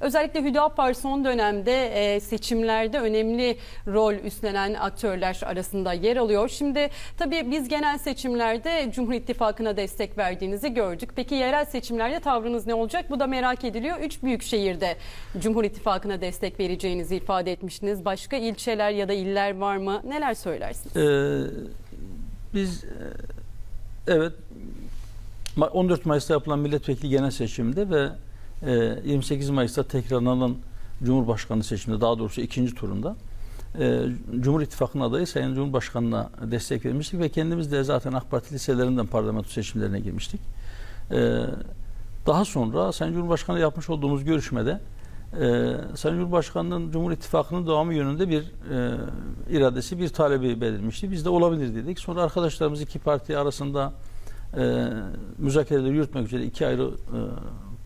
Özellikle Hüdapar son dönemde e, seçimlerde önemli rol üstlenen aktörler arasında yer alıyor. Şimdi tabii biz genel seçimlerde Cumhur İttifakı'na destek verdiğinizi gördük. Peki yerel seçimlerde tavrınız ne olacak? Bu da merak ediliyor. Üç büyük şehirde Cumhur İttifakı'na destek vereceğinizi ifade etmiştiniz. Başka ilçeler ya da iller var mı? Neler söylersiniz? Ee, biz e, evet Ma- 14 Mayıs'ta yapılan milletvekili genel seçiminde ve 28 Mayıs'ta tekrarlanan Cumhurbaşkanı seçiminde daha doğrusu ikinci turunda e, Cumhur İttifakı'nın adayı Sayın Cumhurbaşkanı'na destek vermiştik ve kendimiz de zaten AK Parti liselerinden parlamento seçimlerine girmiştik. E, daha sonra Sayın Cumhurbaşkanı yapmış olduğumuz görüşmede e, Sayın Cumhurbaşkanı'nın Cumhur İttifakı'nın devamı yönünde bir e, iradesi, bir talebi belirmişti. Biz de olabilir dedik. Sonra arkadaşlarımız iki parti arasında müzakereleri yürütmek üzere iki ayrı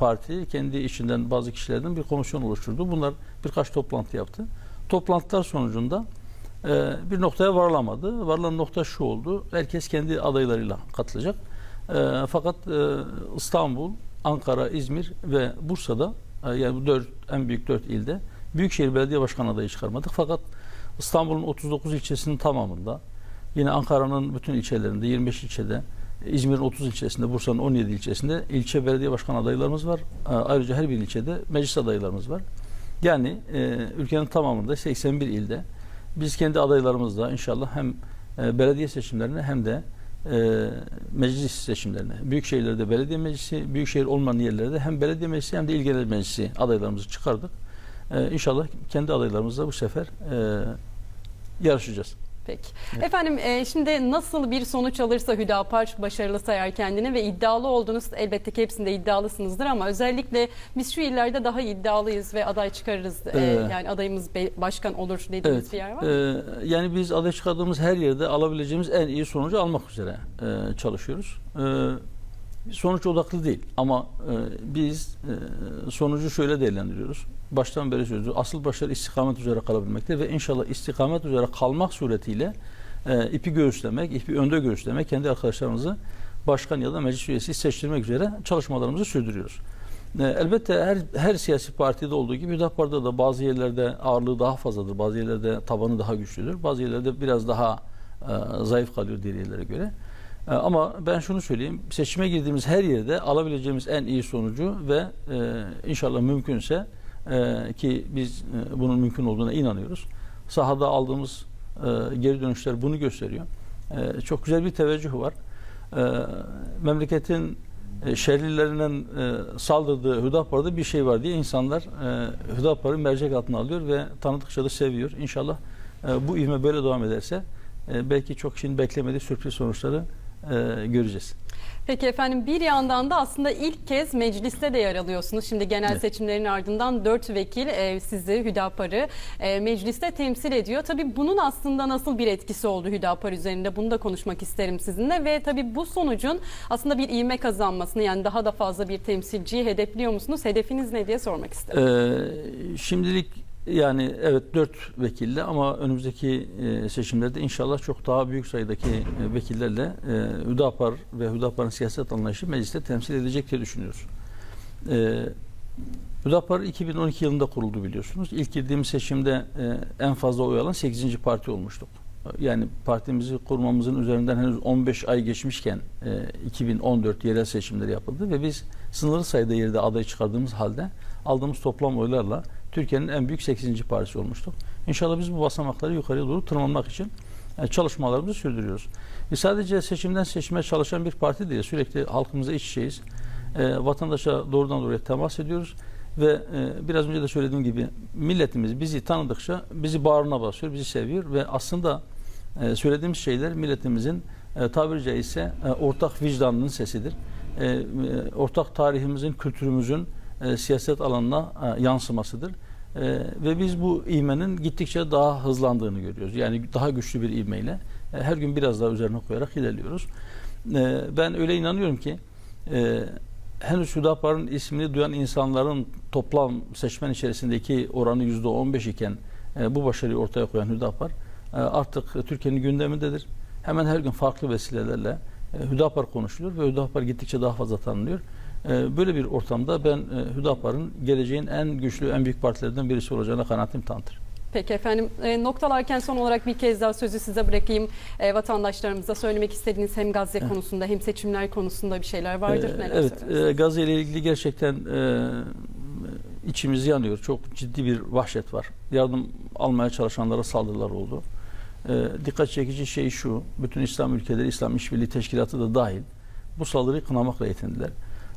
parti kendi içinden bazı kişilerden bir komisyon oluşturdu. Bunlar birkaç toplantı yaptı. Toplantılar sonucunda e, bir noktaya varılamadı. Varılan nokta şu oldu. Herkes kendi adaylarıyla katılacak. E, fakat e, İstanbul, Ankara, İzmir ve Bursa'da e, yani bu dört, en büyük dört ilde Büyükşehir Belediye Başkanı adayı çıkarmadık. Fakat İstanbul'un 39 ilçesinin tamamında yine Ankara'nın bütün ilçelerinde 25 ilçede İzmir'in 30 ilçesinde, Bursa'nın 17 ilçesinde ilçe belediye başkan adaylarımız var. E, Ayrıca her bir ilçede meclis adaylarımız var. Yani e, ülkenin tamamında 81 ilde biz kendi adaylarımızla inşallah hem e, belediye seçimlerine hem de e, meclis seçimlerine, büyük şehirlerde belediye meclisi, büyük şehir olmayan yerlerde hem belediye meclisi hem de il genel meclisi adaylarımızı çıkardık. E, inşallah kendi adaylarımızla bu sefer e, yarışacağız. Peki. Efendim e, şimdi nasıl bir sonuç alırsa Hüdapar başarılı sayar kendini ve iddialı oldunuz. Elbette ki hepsinde iddialısınızdır ama özellikle biz şu illerde daha iddialıyız ve aday çıkarırız. E, Ee, yani adayımız be- başkan olur dediğiniz Evet. bir yer var mı? Ee, yani biz aday çıkardığımız her yerde alabileceğimiz en iyi sonucu almak üzere e, çalışıyoruz. Ee, sonuç odaklı değil ama e, biz e, sonucu şöyle değerlendiriyoruz. Baştan beri söylüyoruz. Asıl başarı istikamet üzere kalabilmektir ve inşallah istikamet üzere kalmak suretiyle e, ipi göğüslemek, ipi önde göğüslemek, kendi arkadaşlarımızı başkan ya da meclis üyesi seçtirmek üzere çalışmalarımızı sürdürüyoruz. E, Elbette her her siyasi partide olduğu gibi Hüdapar'da da bazı yerlerde ağırlığı daha fazladır, bazı yerlerde tabanı daha güçlüdür, bazı yerlerde biraz daha e, zayıf kalıyor diğer yerlere göre. E, ama ben şunu söyleyeyim, seçime girdiğimiz her yerde alabileceğimiz en iyi sonucu ve e, inşallah mümkünse e, ki biz e, bunun mümkün olduğuna inanıyoruz. Sahada aldığımız e, geri dönüşler bunu gösteriyor. E, çok güzel bir teveccüh var. E, memleketin e, şehirlilerinin e, saldırdığı Hüdapar'da bir şey var diye insanlar e, Hüdapar'ı mercek altına alıyor ve tanıdıkça da seviyor. İnşallah e, bu ivme böyle devam ederse e, belki çok kişinin beklemediği sürpriz sonuçları e, göreceğiz. Peki efendim bir yandan da aslında ilk kez mecliste de yer alıyorsunuz. Şimdi genel Evet. seçimlerin ardından dört vekil e, sizi Hüdapar'ı e, mecliste temsil ediyor. Tabii bunun aslında nasıl bir etkisi oldu Hüdapar üzerinde bunu da konuşmak isterim sizinle. Ve tabii bu sonucun aslında bir ivme kazanmasını yani daha da fazla bir temsilciyi hedefliyor musunuz? Hedefiniz ne diye sormak isterim. Ee, şimdilik yani evet dört vekille ama önümüzdeki e, seçimlerde inşallah çok daha büyük sayıdaki e, vekillerle e, Hüdapar ve Hüdapar'ın siyaset anlayışı mecliste temsil edecek diye düşünüyoruz. Hüdapar 2012 yılında kuruldu biliyorsunuz. İlk girdiğimiz seçimde en fazla oy alan 8. parti olmuştuk. Yani partimizi kurmamızın üzerinden henüz 15 ay geçmişken e, 2014 yerel seçimleri yapıldı ve biz sınırlı sayıda yerde aday çıkardığımız halde aldığımız toplam oylarla Türkiye'nin en büyük 8. partisi olmuştuk. İnşallah biz bu basamakları yukarıya doğru tırmanmak için e, çalışmalarımızı sürdürüyoruz. Biz sadece seçimden seçime çalışan bir parti değil, sürekli halkımıza iç içeyiz. E, vatandaşa doğrudan doğruya temas ediyoruz ve e, biraz önce de söylediğim gibi milletimiz bizi tanıdıkça bizi bağrına basıyor, bizi seviyor ve aslında e, söylediğimiz şeyler milletimizin e, tabiri caizse e, ortak vicdanının sesidir. E, e, ortak tarihimizin, kültürümüzün e, siyaset alanına e, yansımasıdır. E, ve biz bu ivmenin gittikçe daha hızlandığını görüyoruz. Yani daha güçlü bir ivmeyle her gün biraz daha üzerine koyarak ilerliyoruz. Ben öyle inanıyorum ki e, henüz Hüdapar'ın ismini duyan insanların toplam seçmen içerisindeki oranı yüzde on beş iken bu başarıyı ortaya koyan Hüdapar e, artık Türkiye'nin gündemindedir. Hemen her gün farklı vesilelerle e, Hüdapar konuşuluyor ve Hüdapar gittikçe daha fazla tanınıyor. E, böyle bir ortamda ben e, Hüdapar'ın geleceğin en güçlü, en büyük partilerden birisi olacağına kanaatim tamdır. Peki efendim e, noktalarken son olarak bir kez daha sözü size bırakayım. E, vatandaşlarımıza söylemek istediğiniz hem Gazze Evet. konusunda hem seçimler konusunda bir şeyler vardır. Ee, Neler evet, e, Gazze ile ilgili gerçekten e, içimiz yanıyor. Çok ciddi bir vahşet var. Yardım almaya çalışanlara saldırılar oldu. E, dikkat çekici şey şu, bütün İslam ülkeleri, İslam İşbirliği Teşkilatı da dahil bu saldırıyı kınamakla yetindiler.